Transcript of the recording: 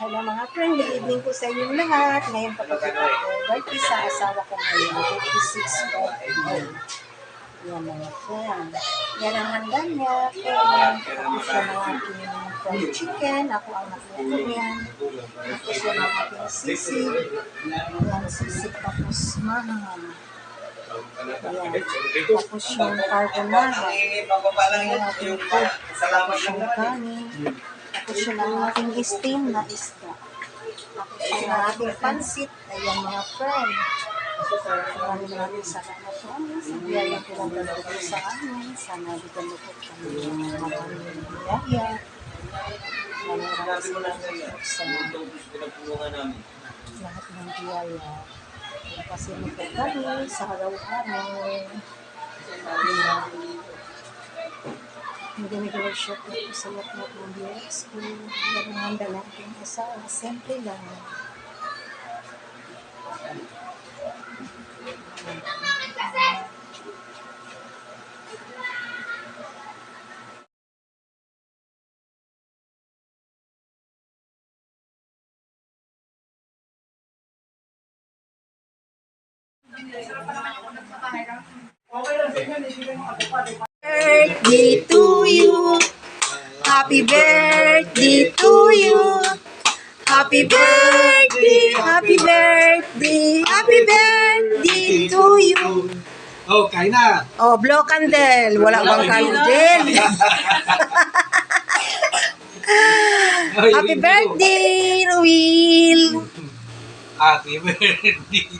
Hello mga friend, good evening po sa inyong lahat. Ngayon papakita ko birthday sa asawa ko ngayon, 56 birthday. Yan mga friend. Yan ang handa niya. Tapos yan ang aking fried chicken. Ako ang nagluto niyan. Tapos yan ang aking sisig. Yan sisig tapos mahal. Ayan. Tapos yung carbonara. Yan ang aking pork. Tapos yung kanin. Tapos yun ang ating steam na isda. Tapos yun ang ating pansit. Ayan mga friend. Maraming maraming salamat po. Sa biyaya ko lang talaga sa amin. Sana di ka lupot kami ng maraming biyaya. Maraming salamat sa lahat ng biyaya. Kasi kami sa araw-araw. Hindi nag-workshop ako sa lahat ng viewers ko. Yan ang handa natin asawa. Simple lang. Birthday to you. Happy birthday to you. Happy birthday, happy birthday, happy birthday to you. Oh, kain na. Oh, blow candle. Wala bang candle? Happy birthday, Ruil. Happy birthday